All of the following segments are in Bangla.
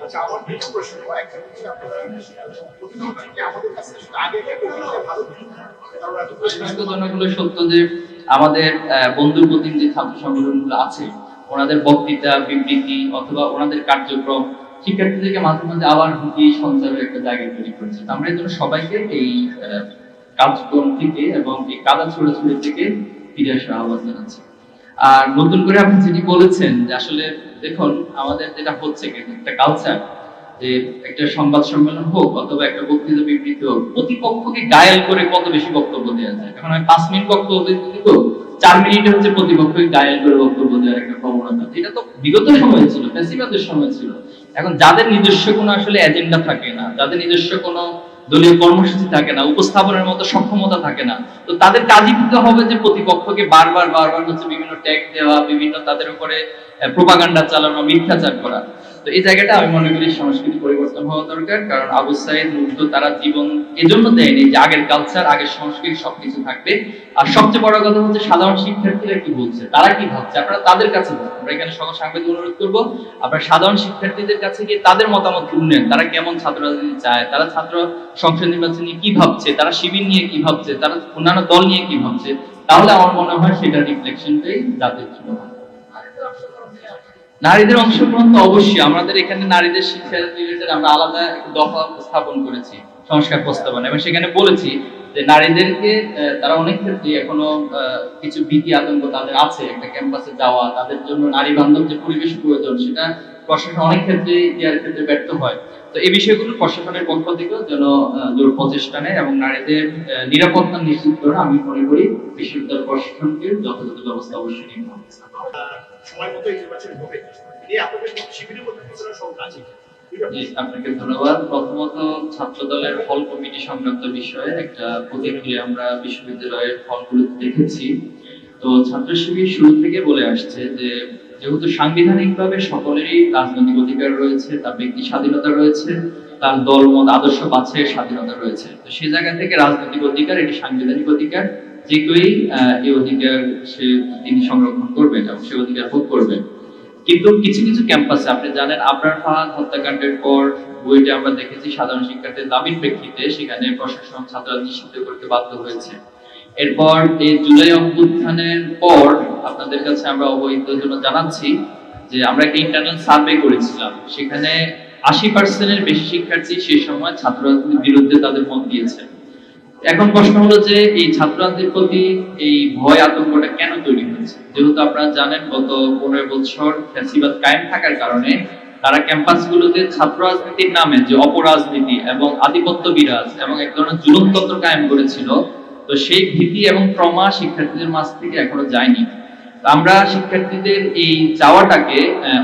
আচ্ছা আমাদের কাছে আগে যে ছাত্র সংগঠনগুলো আছে ওনাদের বক্তৃতা বিবৃতি অথবা ওনাদের কার্যক্রম শিক্ষার্থীদেরকে মাঝে মাঝে আবার ভীতি সঞ্চারের একটা জায়গা তৈরি করেছে। আমরা এই সবাইকে এই আহ, কার্যক্রম থেকে এবং এই কাদা ছোড়াছুড়ি থেকে ফিরে আসার আহ্বান জানাচ্ছি। আর নতুন করে আপনি যেটি বলেছেন যে আসলে দেখুন, আমাদের যেটা হচ্ছে কিন্তু একটা কালচার যে একটা সংবাদ সম্মেলন হোক অথবা একটা বক্তৃতা বিবৃতি হোক, প্রতিপক্ষকে গায়াল করে কত বেশি বক্তব্য দেওয়া যায়? এখন আমি পাঁচ মিনিট বক্তব্য দিব, চার মিনিটে হচ্ছে প্রতিপক্ষকে গায়াল করে বক্তব্য দেওয়ার একটা প্রবণতা এটা তো বিগত সময় ছিল, ফ্যাসিবাদের সময় ছিল। এখন যাদের নিজস্ব কোনো আসলে এজেন্ডা থাকে না, যাদের নিজস্ব কোনো দলীয় কর্মসূচি থাকে না, উপস্থাপনের মতো সক্ষমতা থাকে না। তো তাদের কাজই দিতে হবে যে প্রতিপক্ষকে বারবার বারবার হচ্ছে বিভিন্ন ট্যাগ দেওয়া, বিভিন্ন তাদের উপরে প্রোপাগান্ডা চালানো, মিথ্যাচার করা। তো এই জায়গাটা আমি মনে করি সংস্কৃতি পরিবর্তন হওয়া দরকার, কারণ আবু সাইদ মুগ্ধ তারা জীবন এজন্য দেয়নি যে আগের কালচার আগের সংস্কৃতি সবকিছু থাকবে আর সবচেয়ে বড় কথা হচ্ছে সাধারণ শিক্ষার্থীরা কি বলছে তারা কি ভাবছে আপনারা তাদের কাছে। আমরা এখানে সকল সাংবাদিক অনুরোধ করব, আপনারা সাধারণ শিক্ষার্থীদের কাছে গিয়ে তাদের মতামত শুনলেন তারা কেমন ছাত্র রাজনীতি চায়, তারা ছাত্র সংসদ নির্বাচন নিয়ে কি ভাবছে, তারা শিবির নিয়ে কি ভাবছে, তারা অন্যান্য দল নিয়ে কি ভাবছে, তাহলে আমার মনে হয় সেটা রিফ্লেকশনটাই জাতির জন্য। নারীদের অংশগ্রহণ তো অবশ্যই। আমাদের এখানে নারীদের শিক্ষা রিলেটেড আমরা আলাদা দফা স্থাপন করেছি, সংস্কার প্রস্তাবনা। এবং সেখানে বলেছি নারীদেরকে তারা অনেক ক্ষেত্রে এখনও কিছু ভীতি আতঙ্ক তাদের আছে, একটা ক্যাম্পাসে যাওয়া, তাদের জন্য নারী বান্ধব যে পরিবেশ প্রয়োজন, সেটা প্রশাসন অনেক ক্ষেত্রে দেওয়ার ক্ষেত্রে ব্যর্থ হয়। তো এই বিষয়গুলো প্রশাসনের পক্ষ থেকেও যেন জোর প্রচেষ্টা নেয় এবং নারীদের নিরাপত্তা নিশ্চিত করে আমি মনে করি বিশ্ববিদ্যালয় প্রশাসনকে যথাযথ ব্যবস্থা অবশ্যই নিতে হবে সময় মতো এই নির্বাচন হবে। এই আপনাদের শিবিরের মধ্যে কিছুটা আছে? দুইটা জি, আপনাকে ধন্যবাদ। প্রথমত ছাত্র দলের হল কমিটি সংক্রান্ত বিষয়ে একটা প্রতিক্রিয়া আমরা বিশ্ববিদ্যালয়ের হলগুলো দেখেছি। তো ছাত্র শিবির শুরু থেকে বলে আসছে যে যেহেতু সাংবিধানিকভাবে সকলেরই রাজনৈতিক অধিকার রয়েছে তার ব্যক্তি স্বাধীনতা রয়েছে তার দল মত আদর্শ বাছাইয়ের স্বাধীনতা রয়েছে। তো সেই জায়গা থেকে রাজনৈতিক অধিকার এটি সাংবিধানিক অধিকার যে কেউই এই অধিকার সে তিনি সংরক্ষণ করবেন এবং সে অধিকার ভোগ করবেন। কিন্তু কিছু কিছু ক্যাম্পাসে আপনি জানেন, আবরার ফাহাদ হত্যাকাণ্ডের পর বইটা আমরা দেখেছি সাধারণ শিক্ষার্থীর দাবির প্রেক্ষিতে সেখানে প্রশাসন ছাত্ররা নিষিদ্ধ করতে বাধ্য হয়েছে। এরপর এই জুলাই অভ্যুত্থানের পর আপনাদের কাছে আমরা অবহিতের জন্য জানাচ্ছি যে আমরা একটা ইন্টারনাল সার্ভে করেছিলাম। সেখানে আশি পার্সেন্টের বেশি শিক্ষার্থী সেই সময় ছাত্র রাজনীতির বিরুদ্ধে তাদের মত দিয়েছে। এখন প্রশ্ন হলো যে এই ছাত্রদের প্রতি এই ভয়, আতঙ্কটা কেন যেহেতু আপনারা জানেন, গত পনেরো বছর ফ্যাসিবাদ কায়েম থাকার কারণে তারা ক্যাম্পাসগুলোতে ছাত্র রাজনীতির নামে যে অপরাজনীতি এবং আধিপত্য বিরাজ এবং এক ধরনের জুলুমতন্ত্র কায়েম করেছিল, তো সেই ভীতি এবং ট্রমা শিক্ষার্থীদের মাঝ থেকে এখনও যায়নি। আমরা শিক্ষার্থীদের এই চাওয়াটাকে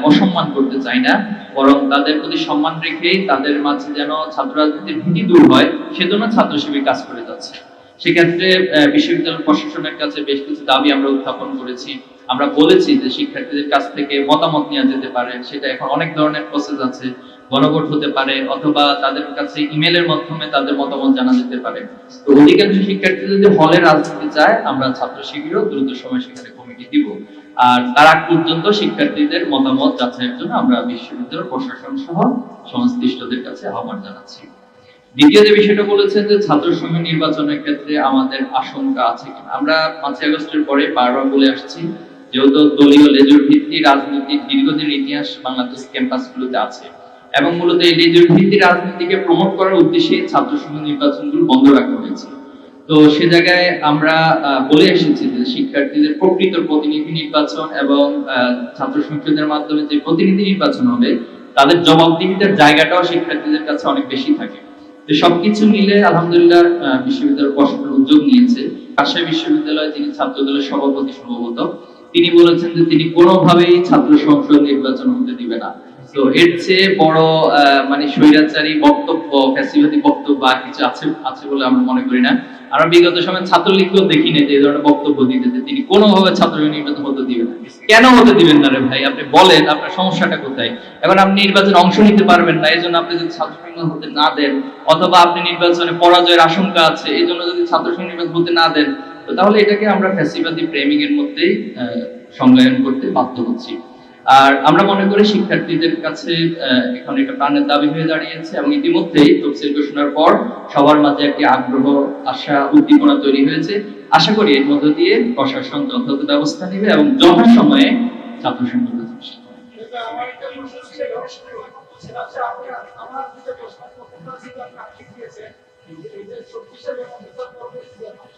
অসম্মান করতে চাই না, বরং তাদের প্রতি সম্মান রেখে তাদের মাঝে যেন ছাত্র রাজনীতির ভীতি দূর হয়, সেজন্য ছাত্র শিবির কাজ করে যাচ্ছে। সেক্ষেত্রে বিশ্ববিদ্যালয় প্রশাসনের কাছে বেশ কিছু দাবি আমরা উত্থাপন করেছি। আমরা বলেছি যে শিক্ষার্থীদের কাছ থেকে মতামত নেওয়া যেতে পারে, সেটা এখন অনেক ধরনের প্রসেস আছে, গণভোট হতে পারে, অথবা তাদের কাছে ইমেলের মাধ্যমে তাদের মতামত জানা যেতে পারে। তো অধিকাংশ শিক্ষার্থী যদি হলে রাজনীতি চায়, আমরা ছাত্র শিবিরও দ্রুত সময় সেখানে কমিটি দিব। আর তার আগ পর্যন্ত শিক্ষার্থীদের মতামত যাচাইয়ের জন্য আমরা বিশ্ববিদ্যালয় প্রশাসন সহ সংশ্লিষ্টদের কাছে আহ্বান জানাচ্ছি। দ্বিতীয় যে বিষয়টা বলেছেন যে ছাত্র সংঘ নির্বাচনের ক্ষেত্রে আমাদের আশঙ্কা আছে কিনা। আমরা পাঁচই আগস্টের পরে বারবার বলে আসছি, যেহেতু দলীয় লেজুর ভিত্তি রাজনীতির দীর্ঘদিন ইতিহাস বাংলাদেশ ক্যাম্পাসগুলোতে আছে এবং মূলত এই লেজুর ভিত্তি রাজনীতিকে প্রমোট করার উদ্দেশ্যে ছাত্র সংঘ নির্বাচনগুলো বন্ধ রাখা হয়েছে। তো সে জায়গায় আমরা বলে এসেছি যে শিক্ষার্থীদের প্রকৃত প্রতিনিধি নির্বাচন এবং ছাত্র সংসদের মাধ্যমে যে প্রতিনিধি নির্বাচন হবে, তাদের জবাবদিহিতার জায়গাটাও শিক্ষার্থীদের কাছে অনেক বেশি থাকে। সবকিছু মিলে আলহামদুলিল্লাহ বিশ্ববিদ্যালয় পড়াশোনার উদ্যোগ নিয়েছে। রাজশাহী বিশ্ববিদ্যালয়ে, যিনি ছাত্র দলের সভাপতি সম্ভবত, তিনি বলেছেন যে তিনি কোনোভাবেই ছাত্র সংসদ নির্বাচন হতে দিবে না। তো এর চেয়ে বড় মানে স্বৈরাচারী বক্তব্য, ফ্যাসিবাদী বক্তব্য কিছু আছে আছে বলে আমরা মনে করি না। বিগত সময় ছাত্রলীগকেও যে এই ধরনের বক্তব্য দিতে, যে তিনি কোনোভাবে ছাত্র নির্বাচন হতে দিবেন কেন হতে দিবেন না রে ভাই? আপনি বলেন, আপনার সমস্যাটা কোথায়? এখন আপনি নির্বাচনে অংশ নিতে পারবেন না এই জন্য আপনি যদি ছাত্র সংগ্রাম হতে না দেন, অথবা আপনি নির্বাচনে পরাজয়ের আশঙ্কা আছে এই জন্য যদি ছাত্র সংগ্রাম হতে না দেন তাহলে এটাকে আমরা ফ্যাসিবাদী প্রেমিকের মধ্যেই সংজ্ঞায়ন করতে বাধ্য হচ্ছি। আর আমরা মনে করি শিক্ষার্থীদের কাছে এখন এটা প্রাণের দাবি হয়ে দাঁড়িয়েছে এবং ইতিমধ্যেই তফসিল ঘোষণার পর সবার মাঝে একটি আগ্রহ, আশা, উদ্দীপনা তৈরি হয়েছে। আশা করি এর মধ্য দিয়ে প্রশাসন যথাযথ ব্যবস্থা নেবে এবং যথাসময়ে ছাত্র সংগঠন আমার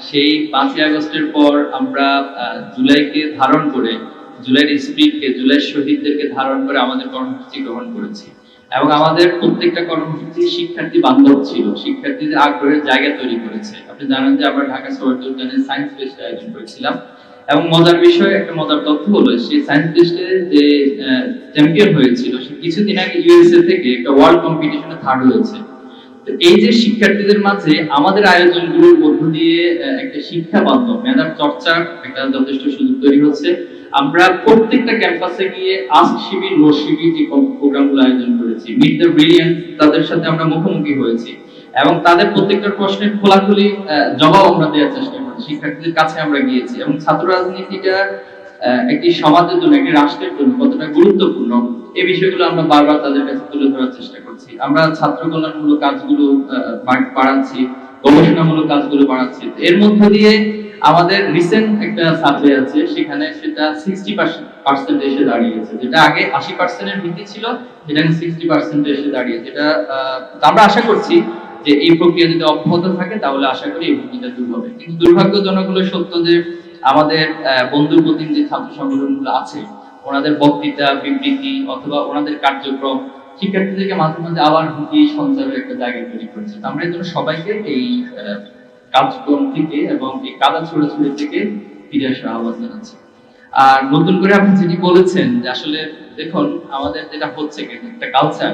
সেই পাঁচই আগস্টের পর আমরা জুলাইকে ধারণ করে, জুলাইয়ের স্পিডকে জুলাই শহীদদেরকে ধারণ করে আমাদের কর্মসূচি গ্রহণ করেছি। এবং আমাদের প্রত্যেকটা কর্মসূচি শিক্ষার্থী বান্ধব ছিল, শিক্ষার্থীদের আগ্রহের জায়গা তৈরি করেছে। আপনি জানেন যে আমরা ঢাকা শহর উদ্যানে সায়েন্স ফেস্ট আয়োজন করেছিলাম। এবং মজার বিষয়, একটা মজার তথ্য হলো, সেই সায়েন্স ফেস্টে যে চ্যাম্পিয়ন হয়েছিল, সে কিছুদিন আগে ইউএসএ থেকে একটা ওয়ার্ল্ড কম্পিটিশনে থার্ড হয়েছে। এই যে শিক্ষার্থীদের মাঝে আমাদের আয়োজনগুলোর মধ্য দিয়ে একটা শিক্ষা বান্ধব, মেধার চর্চার একটা যথেষ্ট সুযোগ তৈরি হচ্ছে। আমরা প্রত্যেকটা ক্যাম্পাসে গিয়ে আস্ক শিবির নোট শিবির যে প্রোগ্রামগুলো আয়োজন করেছি মিট দ্য ব্রিলিয়ান্ট তাদের সাথে আমরা মুখোমুখি হয়েছি। এবং তাদের প্রত্যেকটা প্রশ্নের খোলাখুলি জবাব আমরা দেওয়ার চেষ্টা করেছি, শিক্ষার্থীদের কাছে আমরা গিয়েছি। এবং ছাত্র রাজনীতিটা একটি সমাজের জন্য, একটি রাষ্ট্রের জন্য কতটা গুরুত্বপূর্ণ এই বিষয়গুলো আমরা বারবার তাদের কাছে তুলে ধরার চেষ্টা করছি। আমরা ছাত্র কল্যাণমূলক কাজগুলো বাড়াচ্ছি গবেষণামূলক কাজগুলো বাড়াচ্ছি। এর মধ্য দিয়ে আমাদের রিসেন্ট একটা সার্ভে আছে সেখানে সেটা সিক্সটি পার্সেন্ট এসে দাঁড়িয়েছে যেটা আগে আশি পার্সেন্টের ভিত্তি ছিল যেটা সিক্সটি পার্সেন্ট এসে দাঁড়িয়েছে। এটা আমরা আশা করছি যে এই প্রক্রিয়া যদি অব্যাহত থাকে তাহলে আশা করি এই ভূমিকা দূর হবে। কিন্তু দুর্ভাগ্যজনক হলো সত্য যে আমাদের আহ, বন্ধু প্রতিনিধি ছাত্র সংগঠনগুলো আছে ওনাদের বক্তৃতা, বিবৃতি অথবা ওনাদের কার্যক্রম শিক্ষার্থীদেরকে মাঝে মাঝে আবার ভুগি সঞ্চারের একটা জায়গা তৈরি করেছে। আমরা এই সবাইকে এই কার্যক্রম থেকে এবং এই কাদা ছোড়াছুড়ি থেকে ফিরে আসার আহ্বান জানাচ্ছি। আর নতুন করে আপনি যেটি বলেছেন যে আসলে দেখুন, আমাদের যেটা হচ্ছে একটা কালচার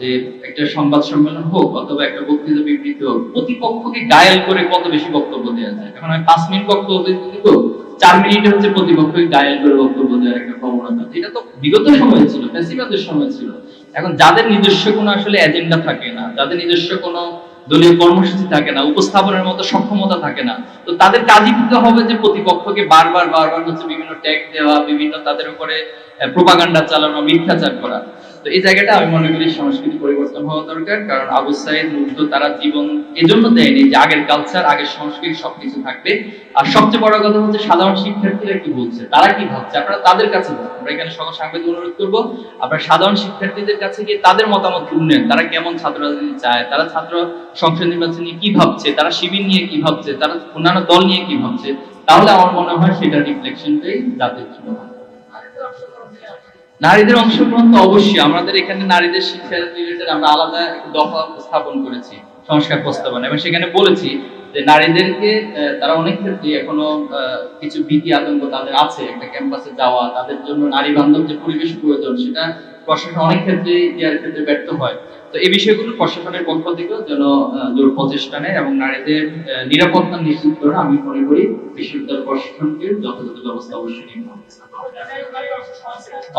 যে একটা সংবাদ সম্মেলন হোক অথবা একটা বক্তৃতা বিবৃতি হোক, প্রতিপক্ষকে গায়েল করে কত বেশি বক্তব্য দেওয়া যায়। এখন আমি পাঁচ মিনিট বক্তব্য দিব চার মিনিটে হচ্ছে প্রতিপক্ষকে গায়েল করে বক্তব্য দেওয়ার একটা প্রবণতা এটা তো বিগত সময় ছিল, ফ্যাসিবাদের সময় ছিল। এখন যাদের নিজস্ব কোনো আসলে এজেন্ডা থাকে না, যাদের নিজস্ব কোনো দলীয় কর্মসূচি থাকে না, উপস্থাপনের মতো সক্ষমতা থাকে না, তো তাদের কাজই দিতে হবে যে প্রতিপক্ষকে বারবার বারবার হচ্ছে বিভিন্ন ট্যাগ দেওয়া, বিভিন্ন তাদের উপরে প্রোপাগান্ডা চালানো, মিথ্যাচার করা। তো এই জায়গাটা আমি মনে করি সংস্কৃতি পরিবর্তন হওয়া দরকার, কারণ আবু সাইদ মুগ্ধ তারা জীবন এজন্য দেয়নি যে আগের কালচার আগের সংস্কৃতি সবকিছু থাকবে। আর সবচেয়ে বড় কথা হচ্ছে সাধারণ শিক্ষার্থীরা কি বলছে? তারা কি ভাবছে? আপনারা তাদের কাছে আমরা এখানে সকল সাংবাদিক অনুরোধ করব, আপনারা সাধারণ শিক্ষার্থীদের কাছে গিয়ে তাদের মতামত শুনলেন তারা কেমন ছাত্র রাজনীতি চায়? তারা ছাত্র সংসদ নির্বাচন নিয়ে কি ভাবছে? তারা শিবির নিয়ে কি ভাবছে? তারা অন্যান্য দল নিয়ে কি ভাবছে? তাহলে আমার মনে হয় সেটা রিফ্লেকশনটাই জাতির জন্য নারীদের অংশগ্রহণ তো অবশ্যই। আমাদের এখানে নারীদের শিক্ষা রিলেটেড আমরা আলাদা দফা স্থাপন করেছি, সংস্কার প্রস্তাবনা। এবং সেখানে বলেছি যে নারীদেরকে তারা অনেক ক্ষেত্রে এখনও কিছু ভীতি আতঙ্ক তাদের আছে একটা ক্যাম্পাসে যাওয়া তাদের জন্য নারী বান্ধব যে পরিবেশ প্রয়োজন সেটা প্রশাসন অনেক ক্ষেত্রে দেওয়ার ক্ষেত্রে ব্যর্থ হয়। তো এই বিষয়গুলো প্রশাসনের পক্ষ থেকেও যেন জোর প্রচেষ্টা নেয় এবং নারীদের নিরাপত্তা নিশ্চিত করে আমি মনে করি বিশ্ববিদ্যালয় প্রশাসনকে যথাযথ ব্যবস্থা অবশ্যই নিতে হবে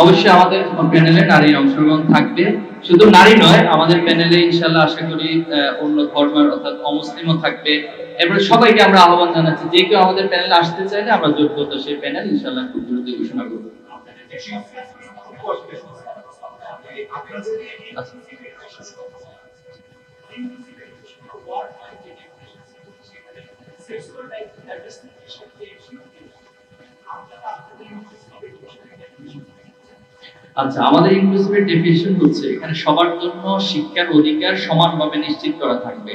অবশ্যই আমাদের প্যানেলে নারীর অংশগ্রহণ থাকবে। শুধু নারী নয়, আমাদের প্যানেলে ইনশাল্লাহ আশা করি অন্য ধর্মের অর্থাৎ অমুসলিমও থাকবে এরপরে সবাইকে আমরা আহ্বান জানাচ্ছি, যে কেউ আমাদের প্যানেলে আসতে চাইলে আমরা যোগ্যতা সেই প্যানেল ইনশাল্লাহ খুব দ্রুত ঘোষণা করব আচ্ছা। আচ্ছা আমাদের ইনক্লুসিভের ডেফিনিশন হচ্ছে এখানে সবার জন্য শিক্ষার অধিকার সমানভাবে নিশ্চিত করা থাকবে।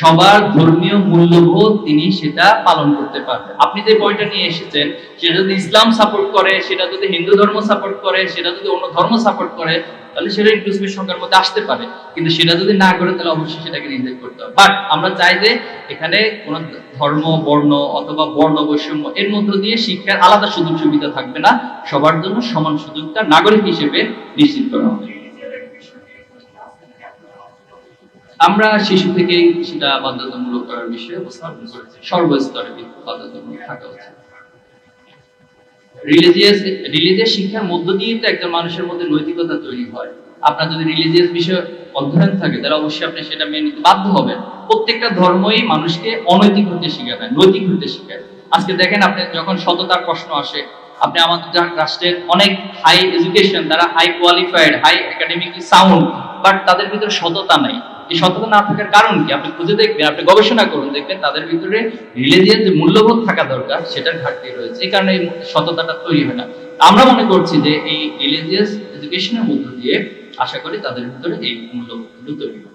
সবার ধর্মীয় মূল্যবোধ তিনি সেটা পালন করতে পারবে। আপনি যে পয়েন্টটা নিয়ে এসেছেন, সেটা যদি ইসলাম সাপোর্ট করে, সেটা যদি হিন্দু ধর্ম সাপোর্ট করে, সেটা যদি অন্য ধর্ম সাপোর্ট করে তাহলে সেটা ইনক্লুসিভ সংখ্যার মধ্যে আসতে পারে। কিন্তু সেটা যদি না করে, তাহলে অবশ্যই সেটাকে নির্দেশ করতে হবে। বাট আমরা চাই যে এখানে কোন ধর্ম, বর্ণ অথবা বর্ণ বৈষম্য এর মধ্য দিয়ে শিক্ষার আলাদা সুযোগ সুবিধা থাকবে না। সবার জন্য সমান সুযোগটা নাগরিক হিসেবে নিশ্চিত করা হবে। আমরা শিশু থেকেই সেটা বাধ্যতামূলক করার বিষয়ে উপস্থাপন করেছি। সর্বস্তরে বাধ্যতামূলক থাকা উচিত। রিলিজিয়াস রিলিজিয়াস শিক্ষার মধ্য দিয়ে তো একজন মানুষের মধ্যে নৈতিকতা তৈরি হয়। আপনার যদি রিলিজিয়াস বিষয়ে অধ্যয়ন থাকে, তাহলে অবশ্যই আপনি সেটা মেনে নিতে বাধ্য হবেন। প্রত্যেকটা ধর্মই মানুষকে অনৈতিক হতে শেখায় না নৈতিক হতে শেখায়। আজকে দেখেন আপনি যখন সততার প্রশ্ন আসে, আপনি আমাদের রাষ্ট্রের অনেক হাই এডুকেশন তারা high qualified high academically sound but তাদের ভিতরে সততা নাই। এই সততা না থাকার কারণ কি? আপনি খুঁজে দেখবেন, আপনি গবেষণা করুন, দেখবেন তাদের ভিতরে রিলিজিয়াস যে মূল্যবোধ থাকা দরকার, সেটার ঘাটতি রয়েছে। এই কারণে সততাটা তৈরি হয় না। আমরা মনে করছি যে এই রিলিজিয়াস এডুকেশনের মধ্য দিয়ে আশা করি তাদের ভিতরে এই মূল্যবোধগুলো তৈরি হবে।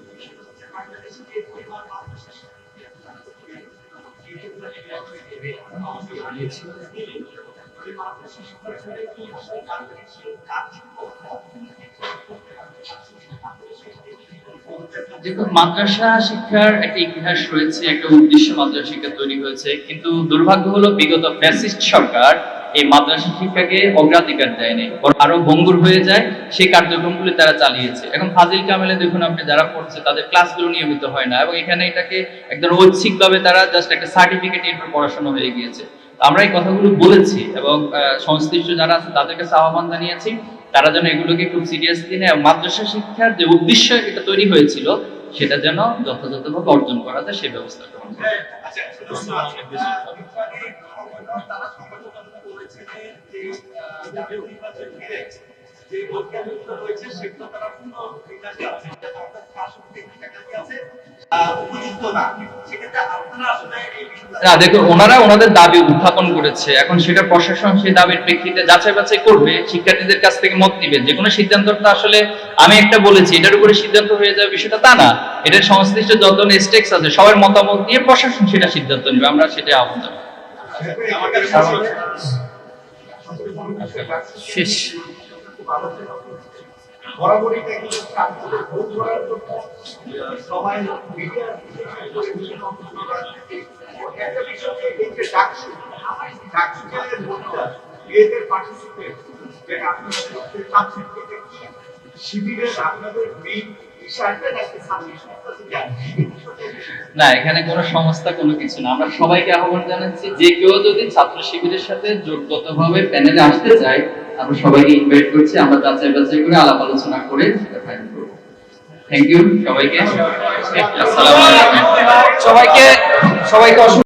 দেখুন, মাদ্রাসা শিক্ষার একটা ইতিহাস রয়েছে, একটা উদ্দেশ্য মাদ্রাসা শিক্ষা তৈরি হয়েছে, কিন্তু দুর্ভাগ্য হলো বিগত ফ্যাসিস্ট সরকার এই মাদ্রাসা শিক্ষাকে অগ্রাধিকার দেয়নি আরও ভঙ্গুর হয়ে যায় সেই কার্যক্রমগুলি তারা চালিয়েছে। এখন ফাজিল কামেলে দেখুন, আপনি যারা পড়ছে, তাদের ক্লাসগুলো নিয়মিত হয় না, এবং এখানে এটাকে একদম ঐচ্ছিকভাবে তারা জাস্ট একটা সার্টিফিকেট পড়াশোনা হয়ে গিয়েছে। আমরা এই কথাগুলো বলেছি, এবং সংশ্লিষ্ট যারা আছে, তাদের কাছে আহ্বান জানিয়েছি তারা যেন এগুলোকে খুব সিরিয়াসলি নেয়। মাদ্রাসা শিক্ষার যে উদ্দেশ্য এটা তৈরি হয়েছিল সেটা যেন যথাযথভাবে অর্জন করা যায় সে ব্যবস্থা গ্রহণ করে আচ্ছা যে না দেখুন ওনারা ওনাদের দাবি উত্থাপন করেছে। এখন সেটা প্রশাসন সেই দাবির প্রেক্ষিতে যাচাই বাছাই করবে শিক্ষার্থীদের কাছ থেকে মত নিবে। যে কোনো সিদ্ধান্তটা আসলে আমি একটা বলেছি এটার উপরে সিদ্ধান্ত হয়ে যাবে বিষয়টা তা না। এটার সংশ্লিষ্ট যত স্টেক্স আছে সবার মতামত দিয়ে প্রশাসন সেটা সিদ্ধান্ত নেবে। আমরা সেটা আহ্বান জানাব। শেষ। না এখানে কোনো সংস্থা, কোনো কিছু না। আমরা সবাইকে আহ্বান জানাচ্ছি যে কেউ যদি ছাত্র শিবিরের সাথে যোগ্যতভাবে প্যানেলে আসতে চায় আমরা সবাইকে ইনভাইট করছি, আমরা যাচাই বাছাই করে আলাপ আলোচনা করে থ্যাংক ইউ সবাইকে। আসসালামু আলাইকুম। সবাইকে সবাইকে